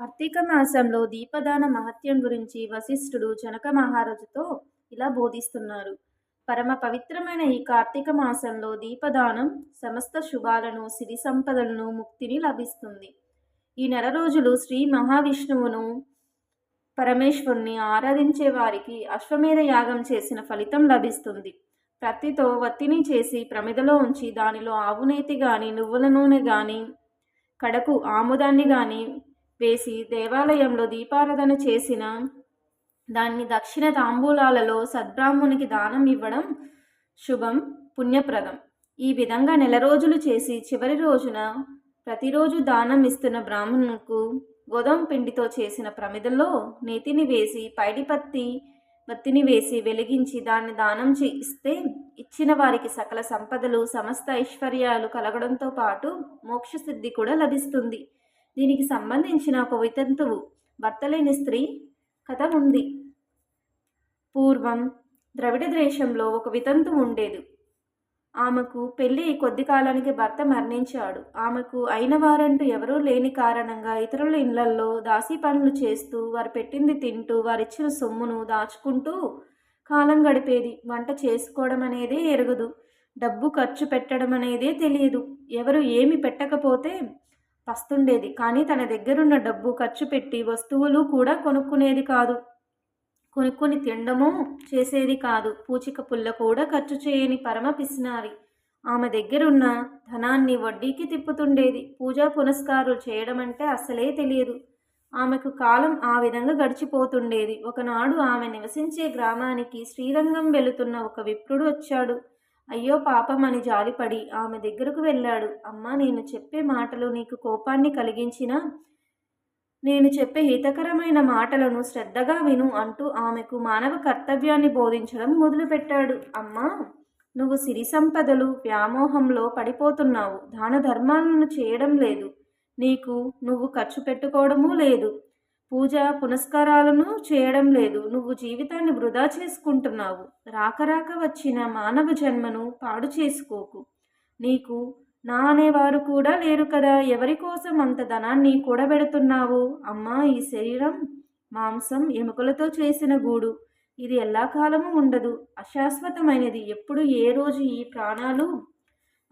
కార్తీక మాసంలో దీపదాన మహత్యం గురించి వశిష్ఠుడు జనక మహారాజుతో ఇలా బోధిస్తున్నారు. పరమ పవిత్రమైన ఈ కార్తీక మాసంలో దీపదానం సమస్త శుభాలను సిరి సంపదలను ముక్తిని లభిస్తుంది. ఈ నెల రోజులు శ్రీ మహావిష్ణువును పరమేశ్వరుని ఆరాధించే వారికి అశ్వమేధ యాగం చేసిన ఫలితం లభిస్తుంది. ప్రత్తితో వత్తిని చేసి ప్రమిదలో ఉంచి దానిలో ఆవునేతి కానీ నువ్వుల నూనె కానీ కడకు ఆముదాన్ని కానీ వేసి దేవాలయంలో దీపారాధన చేసిన దాన్ని దక్షిణ తాంబూలాలలో సద్బ్రాహ్మణునికి దానం ఇవ్వడం శుభం పుణ్యప్రదం. ఈ విధంగా నెల రోజులు చేసి చివరి రోజున ప్రతిరోజు దానం ఇస్తున్న బ్రాహ్మణుకు గోధుమ పిండితో చేసిన ప్రమిదలో నేతిని వేసి పైడిపత్తి బత్తిని వేసి వెలిగించి దాన్ని దానం ఇస్తే ఇచ్చిన వారికి సకల సంపదలు సమస్త ఐశ్వర్యాలు కలగడంతో పాటు మోక్షసిద్ధి కూడా లభిస్తుంది. దీనికి సంబంధించిన ఒక వితంతువు భర్తలేని స్త్రీ కథ ఉంది. పూర్వం ద్రవిడ దేశంలో ఒక వితంతు ఉండేది. ఆమెకు పెళ్ళి కొద్ది కాలానికి భర్త మరణించాడు. ఆమెకు అయిన వారంటూ ఎవరూ లేని కారణంగా ఇతరుల ఇళ్ళల్లో దాసీ పనులు చేస్తూ వారు పెట్టింది తింటూ వారిచ్చిన సొమ్మును దాచుకుంటూ కాలం గడిపేది. వంట చేసుకోవడం అనేదే ఎరగదు. డబ్బు ఖర్చు పెట్టడం అనేదే తెలియదు. ఎవరు ఏమి పెట్టకపోతే పస్తుండేది కానీ తన దగ్గరున్న డబ్బు ఖర్చు పెట్టి వస్తువులు కూడా కొనుక్కునేది కాదు. కొనుక్కొని తినడము చేసేది కాదు. పూచిక పుల్ల కూడా ఖర్చు చేయని పరమ పిసినారి. ఆమె దగ్గరున్న ధనాన్ని వడ్డీకి తిప్పుతుండేది. పూజా పునస్కారాలు చేయడం అంటే అసలే తెలియదు. ఆమెకు కాలం ఆ విధంగా గడిచిపోతుండేది. ఒకనాడు ఆమె నివసించే గ్రామానికి శ్రీరంగం వెళుతున్న ఒక విప్రుడు వచ్చాడు. అయ్యో పాపం అని జాలిపడి ఆమె దగ్గరకు వెళ్ళాడు. అమ్మా నేను చెప్పే మాటలు నీకు కోపాన్ని కలిగించినా నేను చెప్పే హితకరమైన మాటలను శ్రద్ధగా విను అంటూ ఆమెకు మానవ కర్తవ్యాన్ని బోధించడం మొదలుపెట్టాడు. అమ్మా నువ్వు సిరి సంపదలు వ్యామోహంలో పడిపోతున్నావు. దాన ధర్మాలను చేయడం లేదు. నీకు నువ్వు ఖర్చు పెట్టుకోవడమూ లేదు. పూజ పునస్కారాలను చేయడం లేదు. నువ్వు జీవితాన్ని వృధా చేసుకుంటున్నావు. రాకరాక వచ్చిన మానవ జన్మను పాడు చేసుకోకు. నీకు నా అనేవారు కూడా లేరు కదా. ఎవరి కోసం అంత ధనాన్ని కూడబెడుతున్నావు? అమ్మా ఈ శరీరం మాంసం ఎముకలతో చేసిన గూడు. ఇది ఎల్లాకాలము ఉండదు. అశాశ్వతమైనది. ఎప్పుడు ఏ రోజు ఈ ప్రాణాలు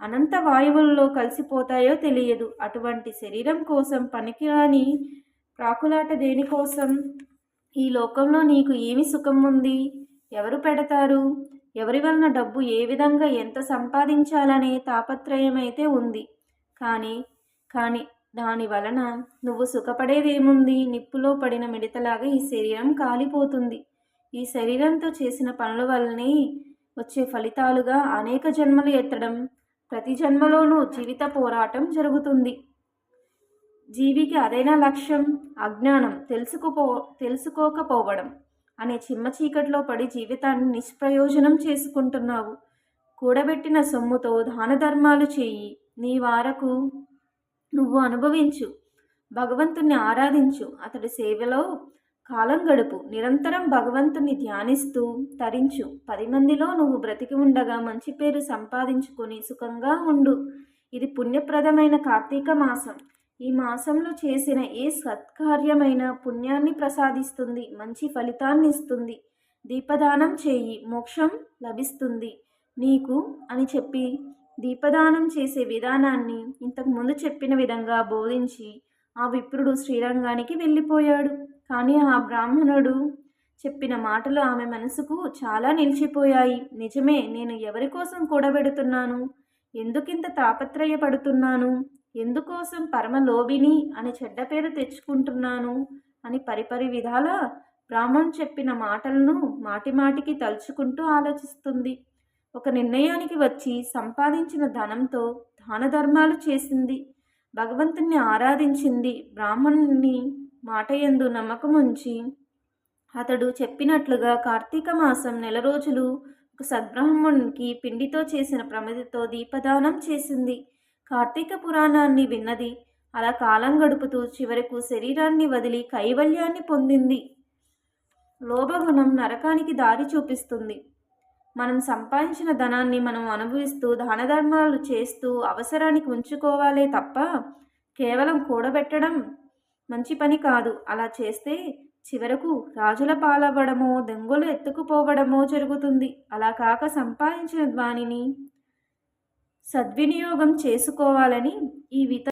అనంత వాయువుల్లో కలిసిపోతాయో తెలియదు. అటువంటి శరీరం కోసం పనికిరాని ప్రాకులాట దేనికోసం? ఈ లోకంలో నీకు ఏమి సుఖం ఉంది? ఎవరు పెడతారు? ఎవరి వలన డబ్బు ఏ విధంగా ఎంత సంపాదించాలనే తాపత్రయమైతే ఉంది. కానీ కానీ దాని వలన నువ్వు సుఖపడేదేముంది? నిప్పులో పడిన మిడతలాగా ఈ శరీరం కాలిపోతుంది. ఈ శరీరంతో చేసిన పనుల వల్లనే వచ్చే ఫలితాలుగా అనేక జన్మలు ఎత్తడం ప్రతి జన్మలోనూ జీవిత పోరాటం జరుగుతుంది. జీవికి అదైనా లక్ష్యం అజ్ఞానం తెలుసుకుపో తెలుసుకోకపోవడం అనే చిమ్మ చీకట్లో పడి జీవితాన్ని నిష్ప్రయోజనం చేసుకుంటున్నావు. కూడబెట్టిన సొమ్ముతో దాన ధర్మాలు చేయి. నీ వారకు నువ్వు అనుభవించు. భగవంతుణ్ణి ఆరాధించు. అతడి సేవలో కాలం గడుపు. నిరంతరం భగవంతుని ధ్యానిస్తూ తరించు. పది మందిలో నువ్వు బ్రతికి ఉండగా మంచి పేరు సంపాదించుకొని సుఖంగా ఉండు. ఇది పుణ్యప్రదమైన కార్తీక మాసం. ఈ మాసంలో చేసిన ఏ సత్కార్యమైన పుణ్యాన్ని ప్రసాదిస్తుంది? మంచి ఫలితాన్ని ఇస్తుంది. దీపదానం చేయి. మోక్షం లభిస్తుంది. నీకు అని చెప్పి దీపదానం చేసే విధానాన్ని ఇంతకుముందు చెప్పిన విధంగా బోధించి ఆ విప్రుడు శ్రీరంగానికి వెళ్ళిపోయాడు. కానీ ఆ బ్రాహ్మణుడు చెప్పిన మాటలు ఆమె మనసుకు చాలా నిలిచిపోయాయి. నిజమే నేను ఎవరి కోసం కూడబెడుతున్నాను? ఎందుకింత తాపత్రయపడుతున్నాను? ఎందుకోసం పరమలోభిని అని చెడ్డ పేరు తెచ్చుకుంటున్నాను? అని పరిపరి విధాల బ్రాహ్మణ్ చెప్పిన మాటలను మాటిమాటికి తలుచుకుంటూ ఆలోచిస్తుంది. ఒక నిర్ణయానికి వచ్చి సంపాదించిన ధనంతో దాన ధర్మాలు చేసింది. భగవంతుణ్ణి ఆరాధించింది బ్రాహ్మణుని మాట ఎందు నమ్మకం ఉంచి అతడు చెప్పినట్లుగా కార్తీక మాసం నెల రోజులు ఒక సద్బ్రాహ్మణునికి పిండితో చేసిన ప్రమిదతో దీపదానం చేసింది. కార్తీక పురాణాన్ని విన్నది. అలా కాలం గడుపుతూ చివరకు శరీరాన్ని వదిలి కైవల్యాన్ని పొందింది. లోభగుణం నరకానికి దారి చూపిస్తుంది. మనం సంపాదించిన ధనాన్ని మనం అనుభవిస్తూ దాన ధర్మాలు చేస్తూ అవసరానికి ఉంచుకోవాలే తప్ప కేవలం కూడబెట్టడం మంచి పని కాదు. అలా చేస్తే చివరకు రాజుల పాలవ్వడమో దొంగలు ఎత్తుకుపోవడమో జరుగుతుంది. అలా కాక సంపాదించిన దానిని సద్వినియోగం చేసుకోవాలని ఈ విత